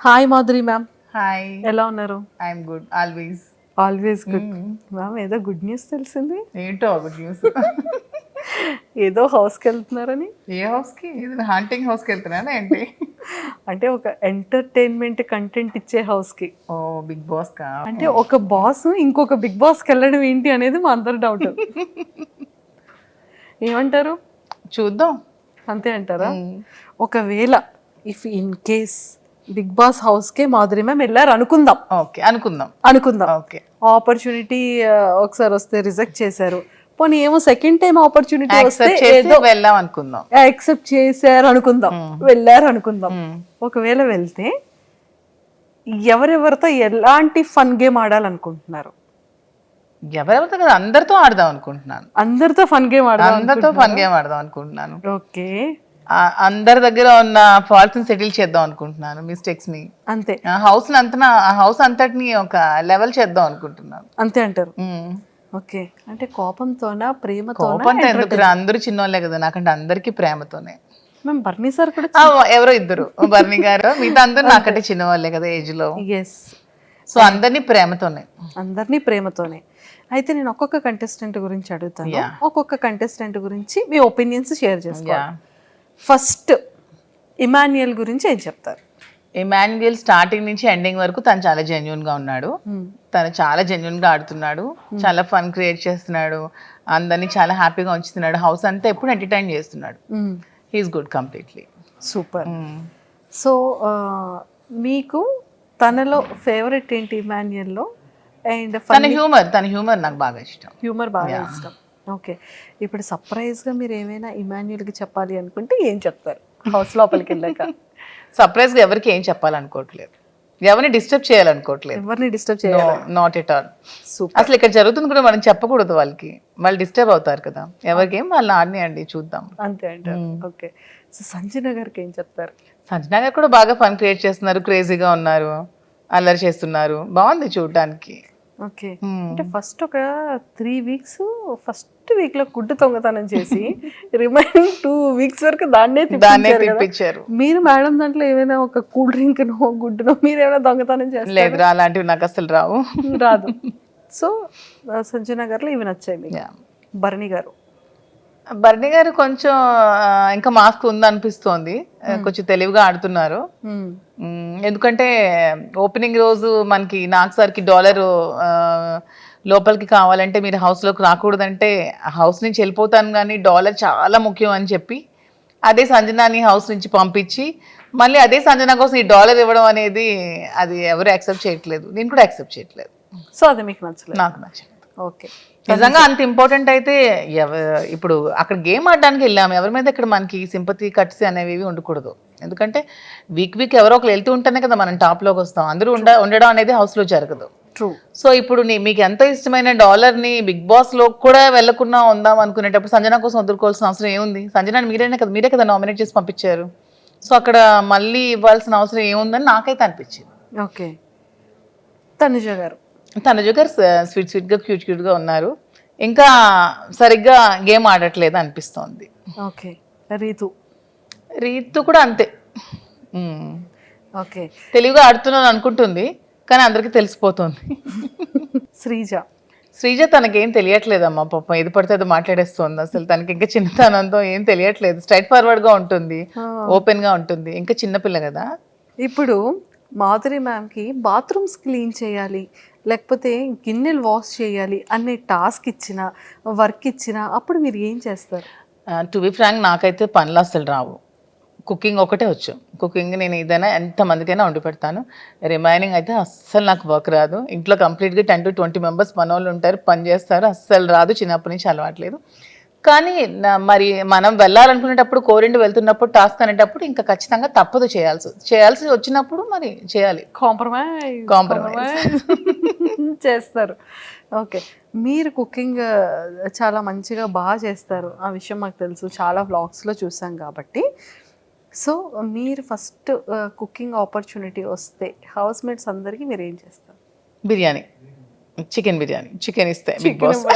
Hi Madhuri ma'am hi ఎలా ఉన్నారు? I'm good always always good ma'am ఏదో గుడ్ న్యూస్ తెలిసింది. ఏంటో గుడ్ న్యూస్ ఏదో హౌస్కి వెళ్తున్నారని? ఏ హౌస్కి? హంటింగ్ హౌస్కి వెళ్తున్నానా ఏంటి? అంటే ఒక ఎంటర్టైన్మెంట్ కంటెంట్ ఇచ్చే హౌస్కి ఓ బిగ్ బాస్ కా? అంటే ఒక బాస్ ఇంకొక బిగ్ బాస్కి వెళ్ళడం ఏంటి అనేది మా అందరి డౌట్ ఏమంటారు? చూద్దాం. అంతే అంటారా? ఒకవేళ if in case Big Boss హౌస్కే Madhuri ma'am వెళ్ళారు. అనుకుందాం. ఓకే అనుకుందాం. అనుకుందాం. ఓకే. ఆపర్చునిటీ ఒకసారి వస్తే రిజెక్ట్ చేశారు. పోనీ ఏమో సెకండ్ టైం ఆపర్చునిటీ వస్తే వెళ్దాం అనుకుందాం. యాక్సెప్ట్ చేశారు అనుకుందాం. వెళ్ళారు అనుకుందాం. ఒకవేళ వెళ్తే ఎవరెవరితో ఎలాంటి ఫన్ గేమ్ ఆడాలనుకుంటున్నారు? ఎవరెవరితో కదా అందరితో ఆడదాం అనుకుంటున్నాను. అందరితో ఫన్ గేమ్ ఆడాలి అందరితో ఫన్ గేమ్ ఆడదాం అనుకుంటున్నాను. ఓకే. అందరి దగ్గర ఉన్న ఫాల్ట్స్ సెటిల్ చేద్దాం అనుకుంటున్నాను మిస్టేక్స్ని అంతే హౌస్ అంతా హౌస్ అంతటిని ఒక లెవెల్ చేద్దాం అనుకుంటున్నాను. అంతే అంటారు. ఓకే. అంటే కోపంతోనా ప్రేమతోనా కోపంతో ఎందుకు అందరూ చిన్నోళ్ళే కదా నాకంటే అందరికీ ప్రేమతోనే. మేము బర్నీ సార్ కూడా ఎవరో ఇద్దరు. బర్ని గారు మిగతా అందరూ నాకంటే చిన్నవాళ్ళే కదా ఏజ్లో ఎస్ సో అందరినీ ప్రేమతోనే. అందరినీ ప్రేమతోనే. అయితే నేను ఒక్కొక్క కంటెస్టెంట్ గురించి అడుగుతాను. ఒక్కొక్క కంటెస్టెంట్ గురించి మీ ఒపీనియన్స్ షేర్ చేసుకోవాలి ఫస్ట్ ఇమాన్యుయల్ గురించి ఏం చెప్తారు? ఇమాన్యుయల్ స్టార్టింగ్ నుంచి ఎండింగ్ వరకు తను చాలా జెన్యున్గా ఉన్నాడు. తను చాలా జెన్యున్గా ఆడుతున్నాడు. చాలా ఫన్ క్రియేట్ చేస్తున్నాడు. అందరినీ చాలా హ్యాపీగా ఉంచుతున్నాడు. హౌస్ అంతా ఎప్పుడు ఎంటర్టైన్ చేస్తున్నాడు. He's good completely super so మీకు తనలో ఫేవరెట్ ఏంటి ఇమాన్యుయల్లో? అండ్ తన హ్యూమర్ తన హ్యూమర్ నాకు బాగా ఇష్టం. హ్యూమర్ బాగా ఇష్టం. ఓకే. ఇప్పుడు సర్ప్రైజ్గా మీరు ఏమైనా ఇమాన్యుయల్కి చెప్పాలి అనుకుంటే ఏం చెప్తారు? హౌస్ లోపలికి వెళ్ళాక. సర్ప్రైజ్గా ఎవరికి ఏం చెప్పాలనుకోవట్లేదు. ఎవరిని డిస్టర్బ్ చేయాలనుకోవట్లేదు. ఎవరిని డిస్టర్బ్ చేయాలి? Not at all super. అసలు ఇక్కడ జరుగుతుంది కూడా మనం చెప్పకూడదు వాళ్ళకి. వాళ్ళు డిస్టర్బ్ అవుతారు కదా. ఎవరికేం వాళ్ళని ఆడినాయండి చూద్దాం. అంతే అంటారు. ఓకే. సో సంజన గారికి ఏం చెప్తారు? సంజనా గారు కూడా బాగా ఫన్ క్రియేట్ చేస్తున్నారు. క్రేజీగా ఉన్నారు. అల్లరి చేస్తున్నారు. బాగుంది చూడటానికి ఓకే. అంటే ఫస్ట్ ఒక త్రీ వీక్స్ ఫస్ట్ వీక్లో గుడ్డు దొంగతనం చేసి రిమైనింగ్ టూ వీక్స్ వరకు దాన్నే దాన్నే తిప్పించారు మీరు మేడం దాంట్లో ఏమైనా ఒక కూల్ డ్రింక్ నో గుడ్డునో మీరు ఏమైనా దొంగతనం చేస్తారు? లేదురా అలాంటివి నాకు అసలు రావు. రాదు. సో సంజన గారిలో ఇవి నచ్చాయి మీకు. భరణి గారు. బర్ని గారు కొంచెం ఇంకా మాస్క్ ఉందనిపిస్తోంది. కొంచెం తెలివిగా ఆడుతున్నారు. Hmm. మ్మ్. ఎందుకంటే ఓపెనింగ్ రోజు మనకి నాగ్ సార్కి డాలర్ లోపలికి కావాలంటే మీరు హౌస్లోకి రాకూడదంటే హౌస్ నుంచి వెళ్ళిపోతాను కానీ డాలర్ చాలా ముఖ్యం అని చెప్పి అదే సంజనాని హౌస్ నుంచి పంపించి మళ్ళీ అదే సంజన కోసం ఈ డాలర్ ఇవ్వడం అనేది అది ఎవరు యాక్సెప్ట్ చేయట్లేదు. నేను కూడా యాక్సెప్ట్ చేయట్లేదు. సో అది మీకు నచ్చలేదు. నాకు నచ్చలేదు. ఓకే. నిజంగా అంత ఇంపార్టెంట్ అయితే ఇప్పుడు అక్కడ గేమ్ ఆడడానికి వెళ్ళాము. ఎవరి మీద ఇక్కడ మనకి సింపతి కట్స్ అనేవి ఉండకూడదు. ఎందుకంటే వీక్ వీక్ ఎవరో ఒకరు వెళ్తూ ఉంటేనే కదా మనం top లోకి వస్తాం. అందరూ ఉండ ఉండడం అనేది house లో జరగదు. ట్రూ సో ఇప్పుడు మీకు ఎంత ఇష్టమైన డాలర్ని బిగ్ బాస్లో కూడా వెళ్ళకుండా ఉందాం అనుకునేటప్పుడు సంజన కోసం వదులుకోవాల్సిన అవసరం ఏముంది? సంజన మీరేనే కదా మీరే కదా నామినేట్ చేసి పంపించారు. సో అక్కడ మళ్ళీ ఇవ్వాల్సిన అవసరం ఏముందని నాకైతే అనిపించింది. ఓకే తనుజ గారు. తనుజ గారు స్వీట్ స్వీట్గా క్యూట్ క్యూట్గా ఉన్నారు. ఇంకా సరిగ్గా గేమ్ ఆడట్లేదు అనిపిస్తోంది. ఓకే రీతు. రీతు కూడా అంతే. ఓకే తెలివిగా ఆడుతున్నాను అనుకుంటుంది. కానీ అందరికీ తెలిసిపోతుంది. శ్రీజ. శ్రీజ తనకేం తెలియట్లేదమ్మా పాపం. ఏది పడితే అది మాట్లాడేస్తుంది. అసలు తనకి ఇంకా చిన్నతనంతో ఏం తెలియట్లేదు. స్ట్రైట్ ఫార్వర్డ్గా ఉంటుంది. ఓపెన్గా ఉంటుంది. ఇంకా చిన్నపిల్ల కదా. ఇప్పుడు మాధురి మ్యామ్కి బాత్రూమ్స్ క్లీన్ చేయాలి లేకపోతే గిన్నెలు వాష్ చేయాలి అనే టాస్క్ ఇచ్చిన వర్క్ ఇచ్చిన అప్పుడు మీరు ఏం చేస్తారు? టు బి ఫ్రాంక్ నాకైతే పనులు అసలు రావు. కుకింగ్ ఒకటే వచ్చు. కుకింగ్ నేను ఏదైనా ఎంతమందికైనా వండి పెడతాను. రిమైనింగ్ అయితే అస్సలు నాకు వర్క్ రాదు. ఇంట్లో కంప్లీట్గా టెన్ టు ట్వంటీ మెంబర్స్ మన వాళ్ళు ఉంటారు పని చేస్తారు. అస్సలు రాదు. చిన్నప్పటి నుంచి అలవాట్లేదు కానీ మరి మనం వెళ్ళాలనుకునేటప్పుడు కోరిండి వెళ్తున్నప్పుడు టాస్క్ అనేటప్పుడు ఇంకా ఖచ్చితంగా తప్పదు చేయాల్సి చేయాల్సి వచ్చినప్పుడు మరి చేయాలి. కాంప్రమైజ్. Compromise. చేస్తారు. ఓకే. మీరు కుకింగ్ చాలా మంచిగా బాగా చేస్తారు. ఆ విషయం మాకు తెలుసు. చాలా వ్లాగ్స్లో చూసాం కాబట్టి. సో మీరు ఫస్ట్ కుకింగ్ ఆపర్చునిటీ వస్తే హౌస్ మేట్స్ అందరికీ మీరు ఏం చేస్తారు? బిర్యానీ. చికెన్ బిర్యానీ. చికెన్ ఇస్తే బిగ్ బాస్.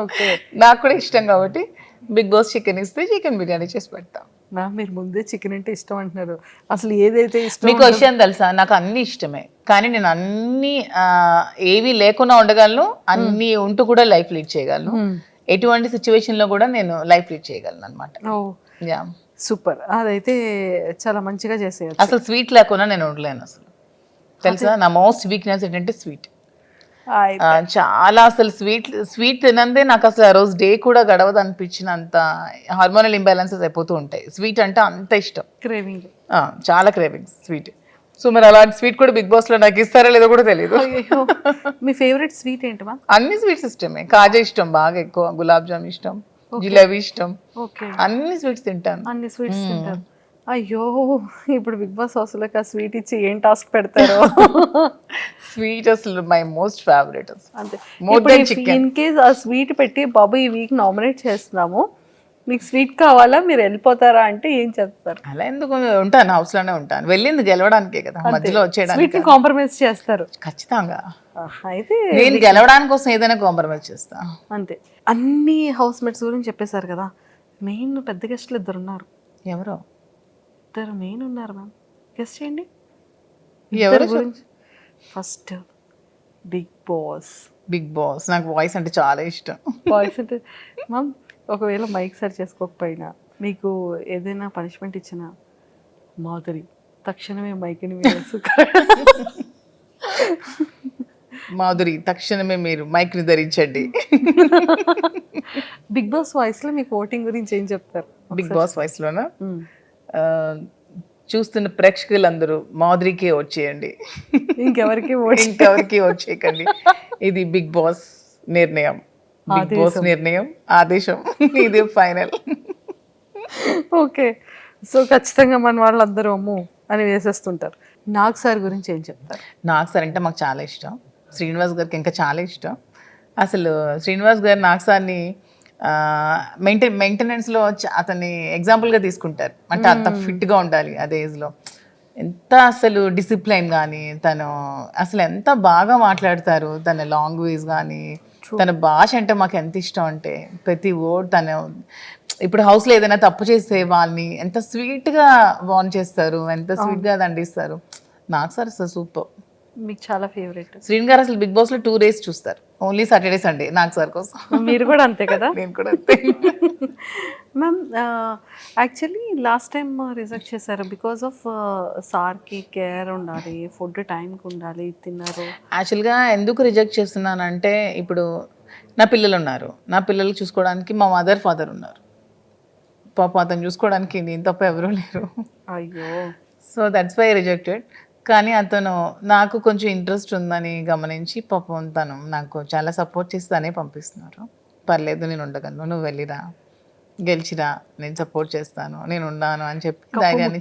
ఓకే. నాకు కూడా ఇష్టం కాబట్టి బిగ్ బాస్ చికెన్ ఇస్తే చికెన్ బిర్యానీ చేసి పెడతాం. మ్యామ్ మీరు ముందే చికెన్ అంటే ఇష్టం అంటున్నారు. అసలు ఏదైతే ఇష్టం మీకు విషయం తెలుసా? నాకు అన్ని ఇష్టమే. కానీ నేను అన్ని ఏవి లేకుండా ఉండగలను అన్ని ఉంటూ కూడా లైఫ్ లీడ్ చేయగలను. ఎటువంటి సిచ్యువేషన్లో కూడా నేను లైఫ్ లీడ్ చేయగలను అనమాట యా సూపర్ అదైతే చాలా మంచిగా చేసేయచ్చు. అసలు స్వీట్ లేకుండా నేను ఉండలేను అసలు. తెలుసా? నా మోస్ట్ వీక్నెస్ ఏంటంటే స్వీట్ చాలా అసలు స్వీట్ స్వీట్ తినందే నాకు అసలు ఆ రోజు డే కూడా గడవదు అనిపించినంత హార్మోనల్ ఇంబ్యాలెన్సెస్ అయిపోతూ ఉంటాయి. స్వీట్ అంటే అంత ఇష్టం. క్రేవింగ్ చాలా క్రేవింగ్స్ స్వీట్ సో మరి అలాంటి స్వీట్ కూడా బిగ్ బాస్లో నాకు ఇస్తారా లేదో కూడా తెలియదు మీ ఫేవరెట్ స్వీట్ ఏంటి మ్యామ్ అన్ని స్వీట్స్ ఇష్టమే. కాజా ఇష్టం బాగా ఎక్కువ గులాబ్ జామ్ ఇష్టం. జిలేబీ ఇష్టం. అన్ని స్వీట్స్ తింటాను. అన్ని స్వీట్స్ తింటారు అయ్యో ఇప్పుడు బిగ్ బాస్ హౌస్లోకి ఆ స్వీట్ ఇచ్చి ఏం టాస్క్ పెడతారో? స్వీట్ అసలు మై మోస్ట్ ఫేవరెట్. అంతే. ఇన్ కేస్ ఆ స్వీట్ పెట్టి బాబు ఈ వీక్ నామినేట్ చేస్తున్నాము మీకు స్వీట్ కావాలా? మీరు వెళ్ళిపోతారా అంటే ఏం చెప్తారు? అలా ఎందుకు? ఉంటాను హౌస్లోనే ఉంటాను. వెళ్ళింది గెలవడానికే కదా మధ్యలో వచ్చేయడానికి. కాంప్రమైజ్ చేస్తారు. ఖచ్చితంగా. అయితే నేను గెలవడానికి కోసం ఏదైనా కాంప్రమైజ్ చేస్తా. అంతే. అన్ని హౌస్ మేట్స్ గురించి చెప్పేశారు కదా మెయిన్ పెద్ద గెస్ట్లు ఇద్దరు ఉన్నారు. ఎవరో? ఇద్దరు మెయిన్ ఉన్నారు మ్యామ్ గెస్ట్ చేయండి. ఎవరు గురించి. First Bigg Boss Bigg Boss నాకు వాయిస్ అంటే చాలా ఇష్టం. బాయ్స్ అంటే మ్యామ్ ఒకవేళ మైక్ సరి చేసుకోకపోయినా మీకు ఏదైనా పనిష్మెంట్ ఇచ్చినా మాధురి తక్షణమే మైక్ని మాధురి తక్షణమే మీరు మైక్ని ధరించండి. బిగ్ బాస్ వాయిస్లో మీకు ఓటింగ్ గురించి ఏం చెప్తారు? బిగ్ బాస్ వాయిస్ లోన? మ్మ్. ఆ, చూస్తున్న ప్రేక్షకులందరూ మాధురికే వచ్చేయండి ఇంకెవరికి ఓటి ఇంకెవరికి వచ్చేయకండి ఇది బిగ్ బాస్ నిర్ణయం. బాస్ నిర్ణయం ఆదేశం. ఇది ఫైనల్. ఓకే. సో ఖచ్చితంగా మన వాళ్ళందరూ అమ్ము అని వేసేస్తుంటారు. నాగ్ సార్ గురించి ఏం చెప్తారు? నాకు సార్ అంటే మాకు చాలా ఇష్టం. శ్రీనివాస్ గారికి ఇంకా చాలా ఇష్టం. అసలు శ్రీనివాస్ గారు నాకు సార్ని మెయింటైన్ మెయింటెనెన్స్లో అతన్ని ఎగ్జాంపుల్గా తీసుకుంటారు. అంటే అంత ఫిట్గా ఉండాలి అదే ఏజ్లో ఎంత అసలు డిసిప్లైన్ కానీ తను అసలు ఎంత బాగా మాట్లాడతారు తన లాంగ్వేజ్ కానీ తన భాష అంటే మాకు ఎంత ఇష్టం అంటే ప్రతి వర్డ్ తను ఇప్పుడు హౌస్లో ఏదైనా తప్పు చేస్తే వాళ్ళని ఎంత స్వీట్గా వార్న్ చేస్తారు ఎంత స్వీట్గా దండిస్తారు. నాకు సార్ అసలు సూపర్. మీకు చాలా ఫేవరెట్ శ్రీన్ గారు అసలు బిగ్ బాస్లో టూ డేస్ చూస్తారు. ఓన్లీ సాటర్డే సండే నాకు సార్ కోసం. మీరు కూడా అంతే కదా? నేను కూడా అంతే. Ma'am actually last time reject చేశారు. బికాస్ ఆఫ్ సార్కి కేర్ ఉండాలి ఫుడ్ టైంకి ఉండాలి తిన్నారు. యాక్చువల్గా ఎందుకు రిజెక్ట్ చేస్తున్నానంటే ఇప్పుడు నా పిల్లలు ఉన్నారు. నా పిల్లలు చూసుకోవడానికి మా మదర్ ఫాదర్ ఉన్నారు. పాప అతను చూసుకోవడానికి నేను తప్ప ఎవరూ లేరు. అయ్యో. సో దట్స్ వై రిజెక్టెడ్ కానీ అతను నాకు కొంచెం ఇంట్రెస్ట్ ఉందని గమనించి పాపం తను నాకు చాలా సపోర్ట్ చేసి తనే పంపిస్తున్నారు. పర్లేదు నేను ఉండగలను. నువ్వు వెళ్ళిరా. గెలిచిరా. నేను సపోర్ట్ చేస్తాను. నేను ఉన్నాను అని చెప్పి ధైర్యాన్ని.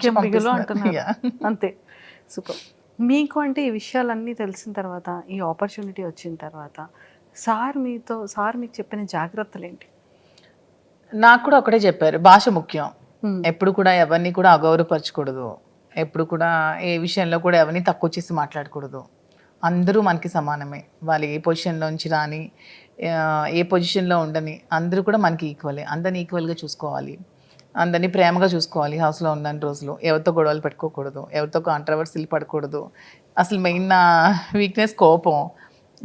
అంతే. సూపర్ మీకు అంటే ఈ విషయాలన్నీ తెలిసిన తర్వాత ఈ ఆపర్చునిటీ వచ్చిన తర్వాత సార్ మీతో సార్ మీకు చెప్పిన జాగ్రత్తలు ఏంటి? నాకు కూడా ఒకటే చెప్పారు. భాష ముఖ్యం. ఎప్పుడు కూడా ఎవరిని కూడా అగౌరవపరచకూడదు. ఎప్పుడు కూడా ఏ విషయంలో కూడా ఎవరిని తక్కువ చేసి మాట్లాడకూడదు. అందరూ మనకి సమానమే. వాళ్ళు ఏ పొజిషన్లోంచి రాని ఏ పొజిషన్లో ఉండని అందరూ కూడా మనకి ఈక్వలే అందరిని ఈక్వల్గా చూసుకోవాలి. అందరినీ ప్రేమగా చూసుకోవాలి హౌస్లో ఉన్న రోజులు. ఎవరితో గొడవలు పెట్టుకోకూడదు. ఎవరితో కాంట్రవర్సీలు పడకూడదు. అసలు మెయిన్ నా వీక్నెస్ కోపం.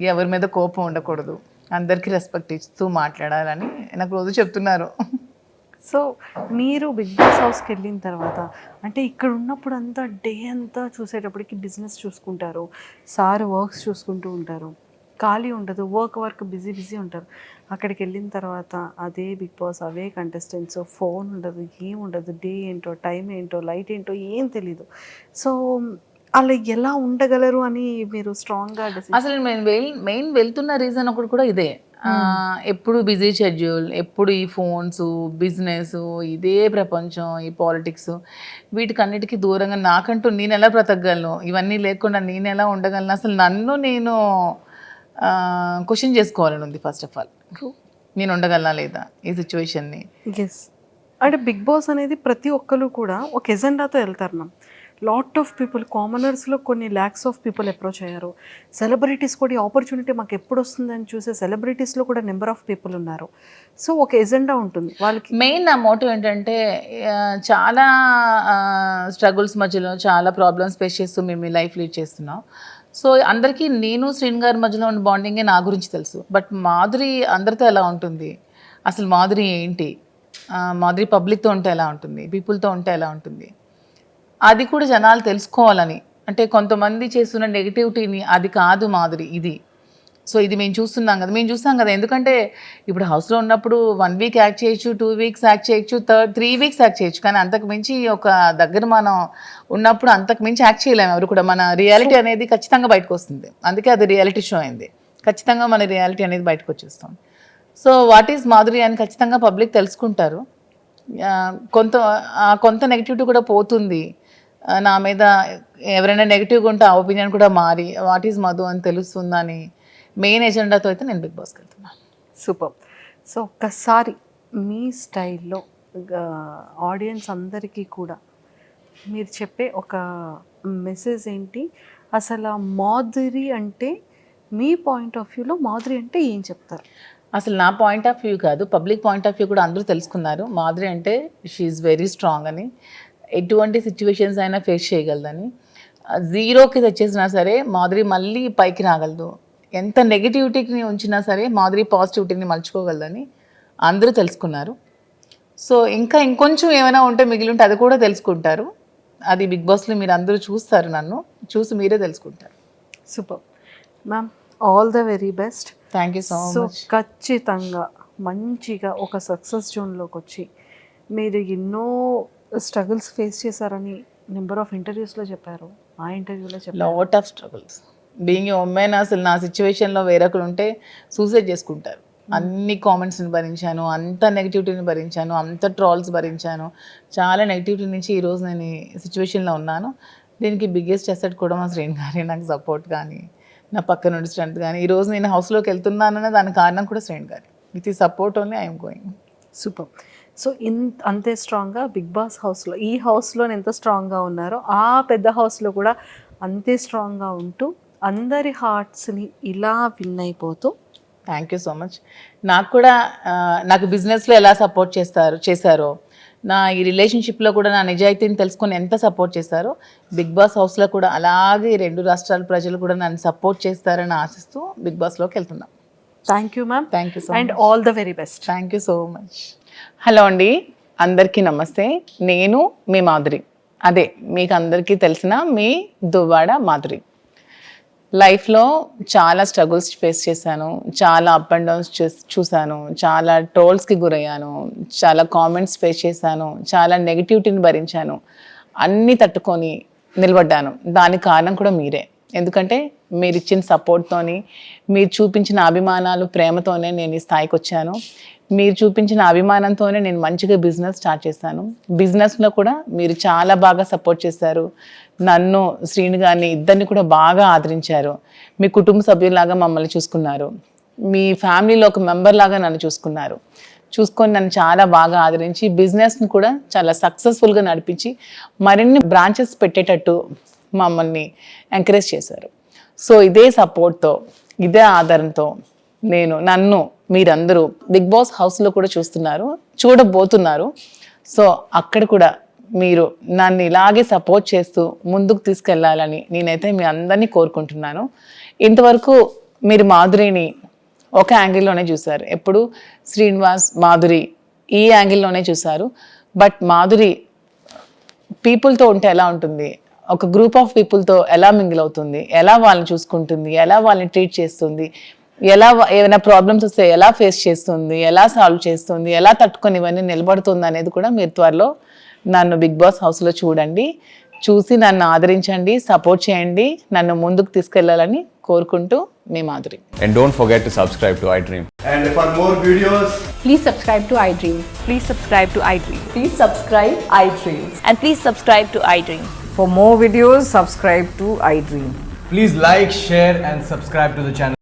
ఎవరి మీద కోపం ఉండకూడదు. అందరికీ రెస్పెక్ట్ ఇస్తూ మాట్లాడాలని నాకు రోజు చెప్తున్నారు. సో మీరు బిగ్ బాస్ హౌస్కి వెళ్ళిన తర్వాత అంటే ఇక్కడ ఉన్నప్పుడు అంతా డే అంతా చూసేటప్పటికి బిజినెస్ చూసుకుంటారు సార్ వర్క్స్ చూసుకుంటూ ఉంటారు ఖాళీ ఉండదు వర్క్ వర్క్ బిజీ బిజీ ఉంటారు. అక్కడికి వెళ్ళిన తర్వాత అదే బిగ్ బాస్ అవే కంటెస్టెంట్స్ ఫోన్ ఉండదు ఏం ఉండదు డే ఏంటో టైం ఏంటో లైట్ ఏంటో ఏం తెలీదు. సో అలా ఎలా ఉండగలరు అని మీరు స్ట్రాంగ్గా అసలు మెయిన్ మెయిన్ వెళ్తున్న రీజన్ ఒకటి కూడా ఇదే. ఎప్పుడు బిజీ షెడ్యూల్ ఎప్పుడు ఈ ఫోన్స్ బిజినెస్ ఇదే ప్రపంచం ఈ పాలిటిక్స్ వీటికన్నిటికీ దూరంగా నాకంటూ నేను ఎలా బ్రతకగలను? ఇవన్నీ లేకుండా నేను ఎలా ఉండగలను? అసలు నన్ను నేను క్వశ్చన్ చేసుకోవాలని ఉంది ఫస్ట్ ఆఫ్ ఆల్ నేను ఉండగలనా లేదా ఈ సిచ్యువేషన్ని ఎస్ అంటే బిగ్ బాస్ అనేది ప్రతి ఒక్కరు కూడా ఒక ఎజెండాతో వెళ్తారు మ్యామ్. లాట్ ఆఫ్ పీపుల్ కామనర్స్లో కొన్ని ల్యాక్స్ ఆఫ్ పీపుల్ అప్రోచ్ అయ్యారు. సెలబ్రిటీస్ కూడా ఈ ఆపర్చునిటీ మాకు ఎప్పుడు వస్తుందని చూసే సెలబ్రిటీస్లో కూడా నెంబర్ ఆఫ్ పీపుల్ ఉన్నారు. సో ఒక ఎజెండా ఉంటుంది. వాళ్ళకి మెయిన్ నా మోటివ్ ఏంటంటే చాలా స్ట్రగుల్స్ మధ్యలో చాలా ప్రాబ్లమ్స్ ఫేస్ చేస్తూ మేము మీ లైఫ్ లీడ్ చేస్తున్నాం. సో అందరికీ నేను శ్రీన్ గారి మధ్యలో ఉన్న బాండింగే నా గురించి తెలుసు. బట్ మాధురి అందరితో ఎలా ఉంటుంది? అసలు మాధురి ఏంటి? మాధురి పబ్లిక్తో ఉంటే ఎలా ఉంటుంది? పీపుల్తో ఉంటే ఎలా ఉంటుంది? అది కూడా జనాలు తెలుసుకోవాలని. అంటే కొంతమంది చేస్తున్న నెగిటివిటీని అది కాదు మాధురి ఇది. సో ఇది మేము చూస్తున్నాం కదా మేము చూస్తాం కదా. ఎందుకంటే ఇప్పుడు హౌస్లో ఉన్నప్పుడు వన్ వీక్ యాక్ట్ చేయొచ్చు టూ వీక్స్ యాక్ట్ చేయొచ్చు థర్డ్ త్రీ వీక్స్ యాక్ట్ చేయొచ్చు. కానీ అంతకు మించి ఒక దగ్గర మనం ఉన్నప్పుడు అంతకు మించి యాక్ట్ చేయలేము ఎవరు కూడా. మన రియాలిటీ అనేది ఖచ్చితంగా బయటకు వస్తుంది. అందుకే అది రియాలిటీ షో అయింది. ఖచ్చితంగా మన రియాలిటీ అనేది బయటకు వచ్చేస్తాం సో వాట్ ఈజ్ మాధురి అని ఖచ్చితంగా పబ్లిక్ తెలుసుకుంటారు. కొంత కొంత నెగిటివిటీ కూడా పోతుంది. నా మీద ఎవరైనా నెగిటివ్గా ఉంటే ఆ ఒపీనియన్ కూడా మారి వాట్ ఈజ్ మధు అని తెలుస్తుందని మెయిన్ ఎజెండాతో అయితే నేను బిగ్ బాస్కి వెళ్తున్నాను. సూపర్ సో ఒక్కసారి మీ స్టైల్లో ఆడియన్స్ అందరికీ కూడా మీరు చెప్పే ఒక మెసేజ్ ఏంటి? అసలు మాధురి అంటే మీ పాయింట్ ఆఫ్ వ్యూలో మాధురి అంటే ఏం చెప్తారు? అసలు నా పాయింట్ ఆఫ్ వ్యూ కాదు పబ్లిక్ పాయింట్ ఆఫ్ వ్యూ కూడా అందరూ తెలుసుకున్నారు. మాధురి అంటే షీఈ్ వెరీ స్ట్రాంగ్ అని. ఎటువంటి సిచ్యువేషన్స్ అయినా ఫేస్ చేయగలదని. జీరోకి తెచ్చేసినా సరే మాధురి మళ్ళీ పైకి రాగలదు. ఎంత నెగిటివిటీని ఉంచినా సరే మాధురి పాజిటివిటీని మలుచుకోగలదని అందరూ తెలుసుకున్నారు. సో ఇంకా ఇంకొంచెం ఏమైనా ఉంటే మిగిలి ఉంటే అది కూడా తెలుసుకుంటారు. అది బిగ్ బాస్లో మీరు అందరూ చూస్తారు నన్ను. చూసి మీరే తెలుసుకుంటారు. Super. Ma'am all the very best thank you so so ఖచ్చితంగా మంచిగా ఒక సక్సెస్ జోన్లోకి వచ్చి మీరు ఎన్నో స్ట్రగుల్స్ ఫేస్ చేశారని నెంబర్ ఆఫ్ ఇంటర్వ్యూస్లో చెప్పారు. ఆ ఇంటర్వ్యూలో చెప్పారు. Lot of struggles being women అసలు నా సిచ్యువేషన్లో వేరొకరు ఉంటే సూసైడ్ చేసుకుంటారు. అన్ని కామెంట్స్ని భరించాను అంత నెగిటివిటీని భరించాను అంత ట్రాల్స్ భరించాను. చాలా నెగిటివిటీ నుంచి ఈరోజు నేను ఈ సిచ్యువేషన్లో ఉన్నాను. దీనికి బిగ్గెస్ట్ అసెట్ కూడా మా శ్రేణి గారి నాకు సపోర్ట్ కానీ నా పక్క నుండి స్ట్రెంత్ కానీ. ఈరోజు నేను హౌస్లోకి వెళ్తున్నాననే దానికి కారణం కూడా శ్రేణి గారి. విత్ ఈ support only I'm going super so ఇంత అంతే స్ట్రాంగ్గా బిగ్ బాస్ హౌస్లో ఈ హౌస్లో ఎంత స్ట్రాంగ్గా ఉన్నారో ఆ పెద్ద హౌస్లో కూడా అంతే స్ట్రాంగ్గా ఉంటూ అందరి హార్ట్స్ని ఇలా విన్ అయిపోతూ థ్యాంక్ యూ సో మచ్ నాకు కూడా నాకు బిజినెస్లో ఎలా సపోర్ట్ చేస్తారు చేశారో నా ఈ రిలేషన్షిప్లో కూడా నా నిజాయితీని తెలుసుకొని ఎంత సపోర్ట్ చేశారో బిగ్ బాస్ హౌస్లో కూడా అలాగే రెండు రాష్ట్రాల ప్రజలు కూడా నన్ను సపోర్ట్ చేస్తారని ఆశిస్తూ బిగ్ బాస్లోకి వెళ్తున్నాం. Thank you ma'am thank you so and all the very best thank you so much hello అండి అందరికీ నమస్తే. నేను మీ మాధురి. అదే మీకు అందరికీ తెలిసిన మీ దువ్వాడ మాధురి. లైఫ్లో చాలా స్ట్రగుల్స్ ఫేస్ చేశాను చాలా అప్ అండ్ డౌన్స్ చూశాను చాలా టోల్స్కి గురయ్యాను చాలా కామెంట్స్ ఫేస్ చేశాను చాలా నెగిటివిటీని భరించాను అన్నీ తట్టుకొని నిలబడ్డాను. దానికి కారణం కూడా మీరే. ఎందుకంటే మీరు ఇచ్చిన సపోర్ట్తోని మీరు చూపించిన అభిమానాలు ప్రేమతోనే నేను ఈ స్థాయికి వచ్చాను. మీరు చూపించిన అభిమానంతోనే నేను మంచిగా బిజినెస్ స్టార్ట్ చేశాను. బిజినెస్లో కూడా మీరు చాలా బాగా సపోర్ట్ చేశారు. నన్ను శ్రీను గారిని ఇద్దరిని కూడా బాగా ఆదరించారు. మీ కుటుంబ సభ్యులాగా మమ్మల్ని చూసుకున్నారు. మీ ఫ్యామిలీలో ఒక మెంబర్ లాగా నన్ను చూసుకున్నారు. చూసుకొని నన్ను చాలా బాగా ఆదరించి బిజినెస్ని కూడా చాలా సక్సెస్ఫుల్గా నడిపించి మరిన్ని బ్రాంచెస్ పెట్టేటట్టు మమ్మల్ని ఎంకరేజ్ చేశారు. సో ఇదే సపోర్ట్తో ఇదే ఆధారంతో నేను నన్ను మీరందరూ బిగ్ బాస్ హౌస్లో కూడా చూస్తున్నారు చూడబోతున్నారు. సో అక్కడ కూడా మీరు నన్ను ఇలాగే సపోర్ట్ చేస్తూ ముందుకు తీసుకెళ్ళాలని నేనైతే మీ అందరినీ కోరుకుంటున్నాను. ఇంతవరకు మీరు మాధురిని ఒక యాంగిల్లోనే చూశారు. ఎప్పుడు? శ్రీనివాస్ మాధురి ఈ యాంగిల్లోనే చూశారు. బట్ మాధురి పీపుల్తో ఉంటే ఎలా ఉంటుంది? ఒక గ్రూప్ ఆఫ్ పీపుల్తో ఎలా మింగిల్ అవుతుంది? ఎలా వాళ్ళని చూసుకుంటుంది? ఎలా వాళ్ళని ట్రీట్ చేస్తుంది? ఎలా ఏమైనా ప్రాబ్లమ్స్ వస్తే ఎలా ఫేస్ చేస్తుంది ఎలా సాల్వ్ చేస్తుంది ఎలా తట్టుకొని ఇవన్నీ నిలబడుతుంది అనేది కూడా మీరు త్వరలో నన్ను బిగ్ బాస్ హౌస్లో చూడండి. చూసి నన్ను ఆదరించండి సపోర్ట్ చేయండి నన్ను ముందుకు తీసుకెళ్ళాలని కోరుకుంటూ మీ Madhuri. Don't forget subscribe to iDream and for more videos please subscribe to iDream please subscribe to iDream please subscribe iDream and please subscribe to iDream for more videos subscribe to iDream please like and